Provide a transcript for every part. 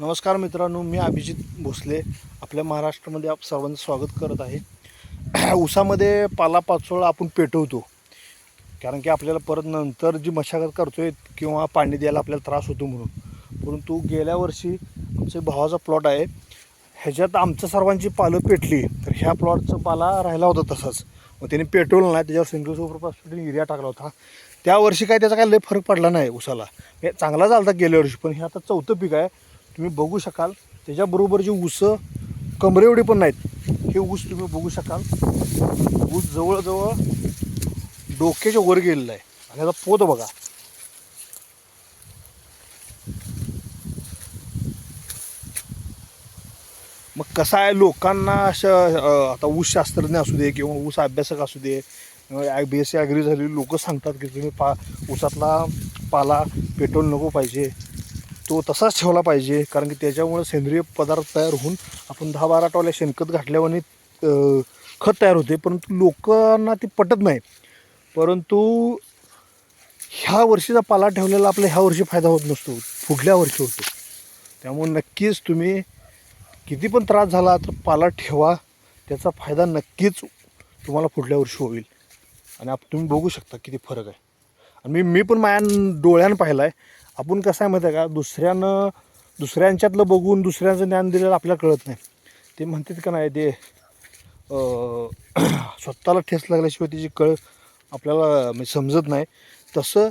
नमस्कार मित्रांनो मी अभिजित भोसले. आपल्या महाराष्ट्रामध्ये आप सर्वांचं स्वागत करत आहे. ऊसामध्ये पालापाचोळा आपण पेटवतो. कारण की आपल्याला परत नंतर जी मशागत करतोय किंवा पाणी द्यायला आपल्याला त्रास होतो म्हणून. परंतु गेल्या वर्षी आमच्या भावाचा प्लॉट आहे. ह्याच्यात आमच्या सर्वांची पालं पेटली. तर ह्या प्लॉटचा पाला राहिला होता तसाच. मग त्याने पेटवलं नाही. त्याच्यावर सिंगल सुपरपासून युरिया टाकला होता. त्या वर्षी काय त्याचा काय लय फरक पडला नाही उसाला. हे चांगला झाला गेल्या वर्षी पण हे आता चौथं पीक आहे. तुम्ही बघू शकाल. त्याच्याबरोबर जे ऊसं कमरे एवढे पण नाहीत हे ऊस तुम्ही बघू शकाल. ऊस जवळजवळ डोक्याच्या वर गेलेला आहे. आणि याचा पोत बघा. मग कसं आहे लोकांना अशा आता ऊस शास्त्रज्ञ असू दे किंवा ऊस अभ्यासक असू दे बी एस सी ॲग्री झालेली लोक सांगतात की तुम्ही पा ऊसातला पाला पेट्रोल नको पाहिजे. तो तसाच ठेवला पाहिजे कारण की त्याच्यामुळे सेंद्रिय पदार्थ तयार होऊन आपण दहा बारा टोल्या शेणखत घातल्यावर खत तयार होते. परंतु लोकांना ते पटत नाही. परंतु ह्या वर्षीचा पाला ठेवलेला आपला ह्या वर्षी फायदा होत नसतो. पुढल्या वर्षी होतो. त्यामुळे नक्कीच तुम्ही किती पण त्रास झाला तर पाला ठेवा. त्याचा फायदा नक्कीच तुम्हाला पुढल्या वर्षी होईल. आणि आप तुम्ही बघू शकता किती फरक आहे. आणि मी मी पण माझ्या डोळ्यानं पाहिला आहे आपण कसं आहे माहिती आहे का? दुसऱ्यानं दुसऱ्यांच्यातलं बघून दुसऱ्यांचं ज्ञान दिलेलं आपल्याला कळत नाही. ते म्हणतात का नाही ते स्वतःला ठेस लागल्याशिवाय त्याची कळ आपल्याला म्हणजे समजत नाही. तसं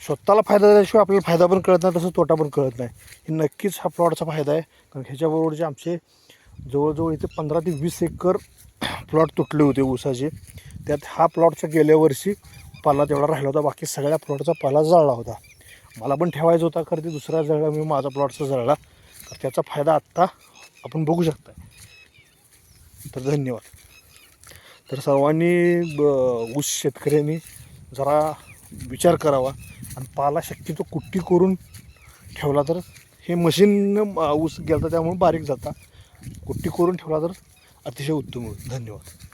स्वतःला फायदा झाल्याशिवाय आपल्याला फायदा पण कळत नाही तसं तोटा पण कळत नाही. हे नक्कीच हा प्लॉटचा फायदा आहे. कारण ह्याच्याबरोबरचे आमचे जवळजवळ इथे पंधरा ते वीस एकर प्लॉट तुटले होते ऊसाचे. त्यात हा प्लॉटचा गेल्या वर्षी पाला तेवढा राहिला होता. बाकी सगळ्या प्लॉटचा पाला जळला होता. मला पण ठेवायचा होता खरं ते दुसरा जळला मी माझा प्लॉटचा जळला. तर त्याचा फायदा आत्ता आपण बघू शकता तर धन्यवाद. तर सर्वांनी ब- ऊस शेतकऱ्यांनी जरा विचार करावा आणि पाला शक्यतो कुट्टी करून ठेवला तर हे मशीन ऊस गेलं त्यामुळे बारीक जाता. कुट्टी करून ठेवला तर अतिशय उत्तम होईल. धन्यवाद.